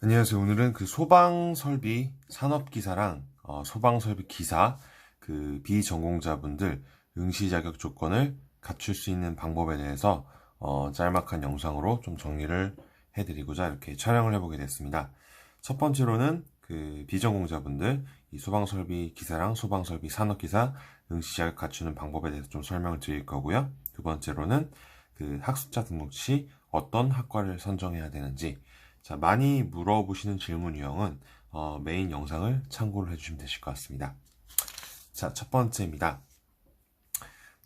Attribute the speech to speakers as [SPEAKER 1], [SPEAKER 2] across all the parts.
[SPEAKER 1] 안녕하세요. 오늘은 그 소방 설비 산업 기사랑 어, 소방 설비 기사 그 비전공자분들 응시 자격 조건을 갖출 수 있는 방법에 대해서 어, 짤막한 영상으로 좀 정리를 해드리고자 이렇게 촬영을 해보게 됐습니다. 첫 번째로는 그 비전공자분들 이 소방 설비 기사랑 소방 설비 산업 기사 응시 자격 갖추는 방법에 대해서 좀 설명을 드릴 거고요. 두 번째로는 그 학습자 등록 시 어떤 학과를 선정해야 되는지 자, 많이 물어보시는 질문 유형은 어, 메인 영상을 참고를 해주시면 되실 것 같습니다. 자, 첫 번째입니다.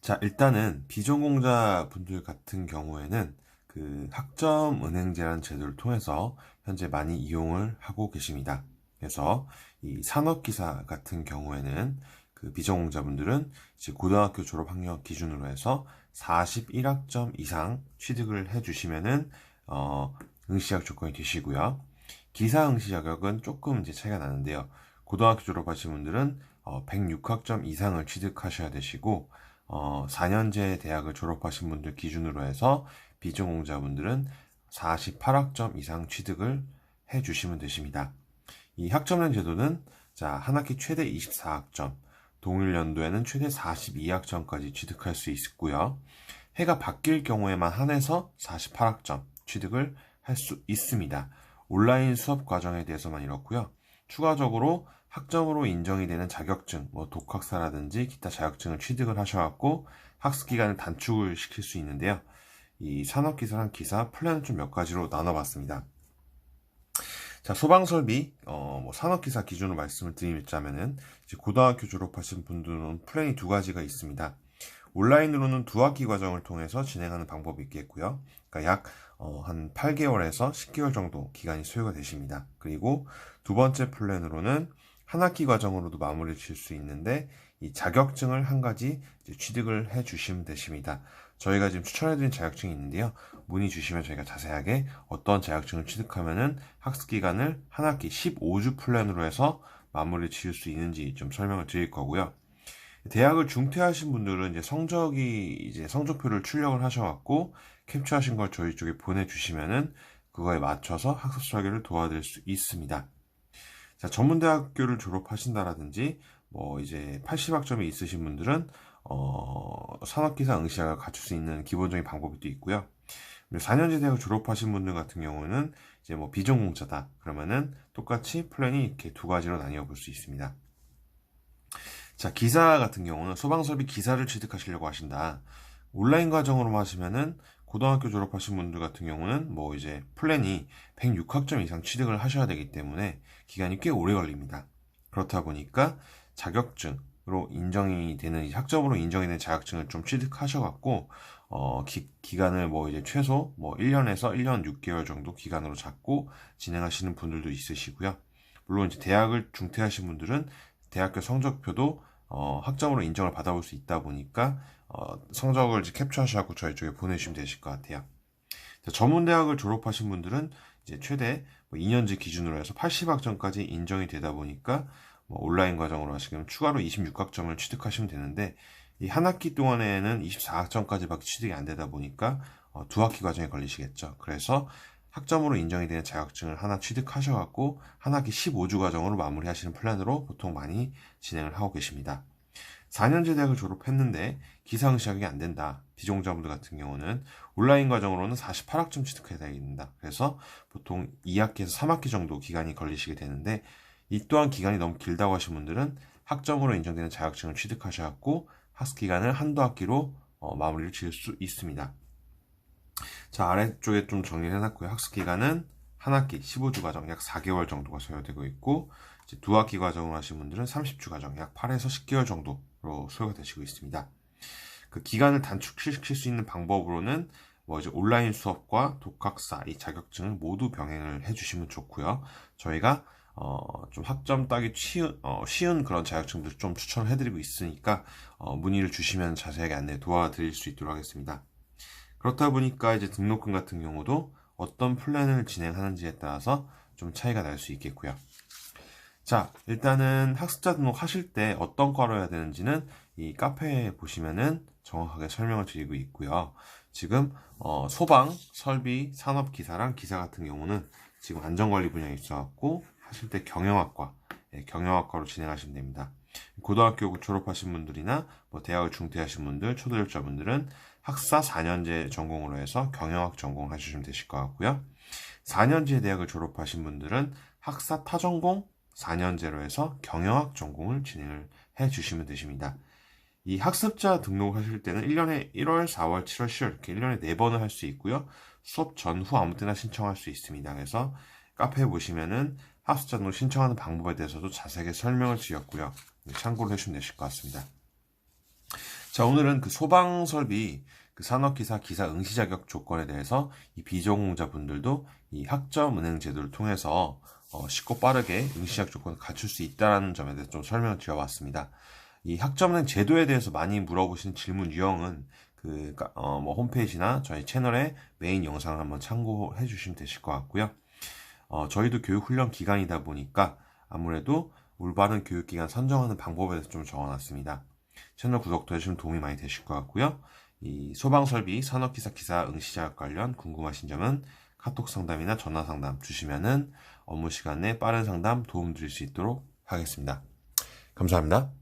[SPEAKER 1] 자, 일단은 비전공자 분들 같은 경우에는 그 학점 은행제라는 제도를 통해서 현재 많이 이용을 하고 계십니다. 그래서 이 산업기사 같은 경우에는 그 비전공자분들은 이제 고등학교 졸업 학력 기준으로 해서 41학점 이상 취득을 해주시면은 어, 응시 자격 조건이 되시고요. 기사 응시 자격은 조금 이제 차이가 나는데요. 고등학교 졸업하신 분들은 어, 106학점 이상을 취득하셔야 되시고 어, 4년제 대학을 졸업하신 분들 기준으로 해서 비전공자분들은 48학점 이상 취득을 해 주시면 되십니다. 이 학점형 제도는 자, 한 학기 최대 24학점, 동일 연도에는 최대 42학점까지 취득할 수 있고요. 해가 바뀔 경우에만 한해서 48학점 취득을 할 수 있습니다. 온라인 수업 과정에 대해서만 이렇고요. 추가적으로 학점으로 인정이 되는 자격증, 뭐 독학사라든지 기타 자격증을 취득을 하셔갖고 학습 기간을 단축을 시킬 수 있는데요. 이 산업기사랑 기사 플랜을 좀 몇 가지로 나눠봤습니다. 자, 소방설비, 어, 뭐 산업기사 기준으로 말씀을 드리자면은, 이제 고등학교 졸업하신 분들은 플랜이 두 가지가 있습니다. 온라인으로는 두 학기 과정을 통해서 진행하는 방법이 있겠고요. 그러니까 약, 어, 한 8개월에서 10개월 정도 기간이 소요가 되십니다. 그리고 두 번째 플랜으로는 한 학기 과정으로도 마무리 칠 수 있는데, 이 자격증을 한 가지 취득을 해 주시면 되십니다. 저희가 지금 추천해드린 자격증이 있는데요. 문의 주시면 저희가 자세하게 어떤 자격증을 취득하면은 학습 기간을 한 학기 15주 플랜으로 해서 마무리 지을 수 있는지 좀 설명을 드릴 거고요. 대학을 중퇴하신 분들은 이제 성적이 이제 성적표를 출력을 하셔갖고 캡처하신 걸 저희 쪽에 보내주시면은 그거에 맞춰서 학습 설계를 도와드릴 수 있습니다. 자, 전문대학교를 졸업하신다라든지 뭐 이제 80학점이 있으신 분들은 어, 산업기사 응시자가 갖출 수 있는 기본적인 방법이 또 있고요. 4년제 대학을 졸업하신 분들 같은 경우는 이제 뭐 비전공자다. 그러면은 똑같이 플랜이 이렇게 두 가지로 나뉘어 볼 수 있습니다. 자, 기사 같은 경우는 소방설비 기사를 취득하시려고 하신다. 온라인 과정으로 하시면은 고등학교 졸업하신 분들 같은 경우는 뭐 이제 플랜이 106학점 이상 취득을 하셔야 되기 때문에 기간이 꽤 오래 걸립니다. 그렇다 보니까 자격증으로 인정이 되는 학점으로 인정이 되는 자격증을 좀 취득하셔 갖고 어, 기, 기간을 뭐 이제 최소 뭐 1년에서 1년 6개월 정도 기간으로 잡고 진행하시는 분들도 있으시고요. 물론 이제 대학을 중퇴하신 분들은 대학교 성적표도 어, 학점으로 인정을 받아볼 수 있다 보니까 어, 성적을 이제 캡처하셔서 저희 쪽에 보내주시면 되실 것 같아요. 전문대학을 졸업하신 분들은 이제 최대 뭐 2년제 기준으로 해서 80학점까지 인정이 되다 보니까 뭐 온라인 과정으로 하시면 추가로 26학점을 취득하시면 되는데 이 한 학기 동안에는 24학점까지밖에 취득이 안 되다 보니까 어, 두 학기 과정에 걸리시겠죠. 그래서 학점으로 인정이 되는 자격증을 하나 취득하셔갖고 한 학기 15주 과정으로 마무리하시는 플랜으로 보통 많이 진행을 하고 계십니다. 4년제 대학을 졸업했는데 기상 시작이 안 된다. 비종자분들 같은 경우는 온라인 과정으로는 48학점 취득해야 되겠습니다. 그래서 보통 2학기에서 3학기 정도 기간이 걸리시게 되는데 이 또한 기간이 너무 길다고 하신 분들은 학점으로 인정되는 자격증을 취득하셔갖고 학습 기간을 한두 학기로 어, 마무리를 지을 수 있습니다. 자, 아래쪽에 좀 정리를 해놨고요. 학습 기간은 한 학기 15주 과정 약 4개월 정도가 소요되고 있고 이제 두 학기 과정을 하신 분들은 30주 과정 약 8에서 10개월 정도로 소요가 되시고 있습니다. 그 기간을 단축시킬 수 있는 방법으로는 뭐 이제 온라인 수업과 독학사 이 자격증을 모두 병행을 해주시면 좋고요. 저희가 어, 좀 학점 따기 쉬운, 어, 쉬운 그런 자격증들 좀 추천을 해드리고 있으니까 어, 문의를 주시면 자세하게 안내 도와드릴 수 있도록 하겠습니다. 그렇다 보니까 이제 등록금 같은 경우도 어떤 플랜을 진행하는지에 따라서 좀 차이가 날 수 있겠고요. 자, 일단은 학습자 등록 하실 때 어떤 과로 해야 되는지는 이 카페에 보시면은 정확하게 설명을 드리고 있고요. 지금 어, 소방, 설비, 산업 기사랑 기사 같은 경우는 지금 안전관리 분야에 있어갖고 하실 때 경영학과, 예, 경영학과로 진행하시면 됩니다. 고등학교 졸업하신 분들이나 뭐 대학을 중퇴하신 분들, 초등학자분들은 학사 4년제 전공으로 해서 경영학 전공을 하시면 되실 것 같고요. 4년제 대학을 졸업하신 분들은 학사 타전공 4년제로 해서 경영학 전공을 진행을 해 주시면 되십니다. 이 학습자 등록하실 때는 1년에 1월, 4월, 7월, 10월 이렇게 1년에 4번을 할 수 있고요. 수업 전후 아무 때나 신청할 수 있습니다. 그래서 카페에 보시면은 등록 신청하는 방법에 대해서도 자세하게 설명을 드렸고요. 참고를 해주시면 되실 것 같습니다. 자, 오늘은 그 소방 설비 그 산업기사 기사 응시 자격 조건에 대해서 이 비전공자분들도 이 학점 은행 제도를 통해서 어, 쉽고 빠르게 응시 자격 조건을 갖출 수 있다는 점에 대해서 좀 설명을 드려봤습니다. 이 학점 은행 제도에 대해서 많이 물어보시는 질문 유형은 그, 어, 뭐, 홈페이지나 저희 채널의 메인 영상을 한번 참고해 주시면 되실 것 같고요. 어, 저희도 교육훈련 기간이다 보니까 아무래도 올바른 교육기간 선정하는 방법에 대해서 좀 적어놨습니다. 채널 구독도 해주시면 도움이 많이 되실 것 같고요. 이 소방설비, 산업기사 기사 응시자격 관련 궁금하신 점은 카톡 상담이나 전화 상담 주시면은 업무 시간에 빠른 상담 도움 드릴 수 있도록 하겠습니다. 감사합니다.